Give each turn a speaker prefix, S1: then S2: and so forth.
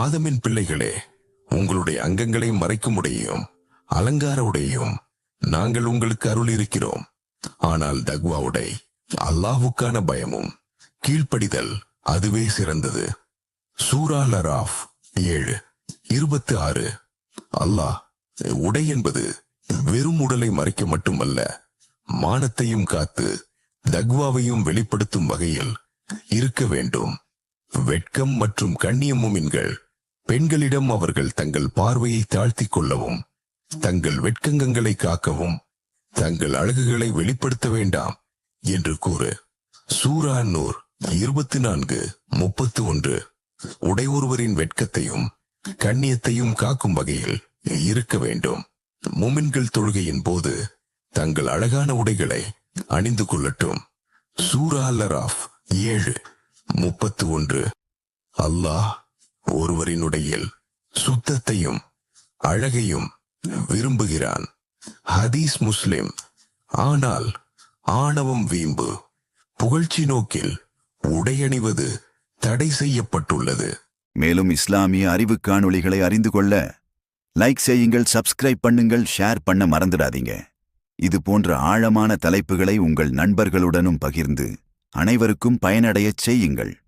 S1: ஆதமின் பிள்ளைகளே உங்களுடைய அங்கங்களை மறைக்கும் உடையும் அலங்கார உடையும் நாங்கள் உங்களுக்கு அருள் இருக்கிறோம் ஆனால் தக்வா உடை அல்லாஹுக்கான பயமும் கீழ்ப்படிதல் அதுவே சிறந்தது. சூரா லராஃப் ஏழு இருபத்தி ஆறு அல்லாஹ் உடை என்பது வெறும் உடலை மறைக்க மட்டுமல்ல மானத்தையும் காத்து தக்வாவையும் வெளிப்படுத்தும் வகையில் இருக்க வேண்டும். வெட்கம் மற்றும் கண்ணிய முமின்கள் பெண்களிடம் அவர்கள் தங்கள் பார்வையை தாழ்த்திக் கொள்ளவும் தங்கள் வெட்கங்கங்களை காக்கவும் தங்கள் அழகுகளை வெளிப்படுத்த வேண்டாம் என்று கூறு. சூரா நூர் இருபத்தி நான்கு முப்பத்து ஒன்று உடை ஒருவரின் வெட்கத்தையும் கண்ணியத்தையும் காக்கும் வகையில் இருக்க வேண்டும். முமின்கள் தொழுகையின் போது தங்கள் அழகான உடைகளை அணிந்து கொள்ளட்டும். சூரா லராஃப் ஏழு முப்பத்து ஒன்று அல்லாஹ் ஒருவரின் உடையில் சுத்தத்தையும் அழகையும் விரும்புகிறான். ஹதீஸ் முஸ்லிம். ஆனால் ஆணவம் வீம்பு. புகழ்ச்சி நோக்கில் உடையணிவது தடை செய்யப்பட்டுள்ளது.
S2: மேலும் இஸ்லாமிய அறிவு காணொளிகளை அறிந்து கொள்ள லைக் செய்யுங்கள் சப்ஸ்கிரைப் பண்ணுங்கள் ஷேர் பண்ண மறந்துடாதீங்க. இது போன்ற ஆழமான தலைப்புகளை உங்கள் நண்பர்களுடனும் பகிர்ந்து அனைவருக்கும் பயனடையச் செய்யுங்கள்.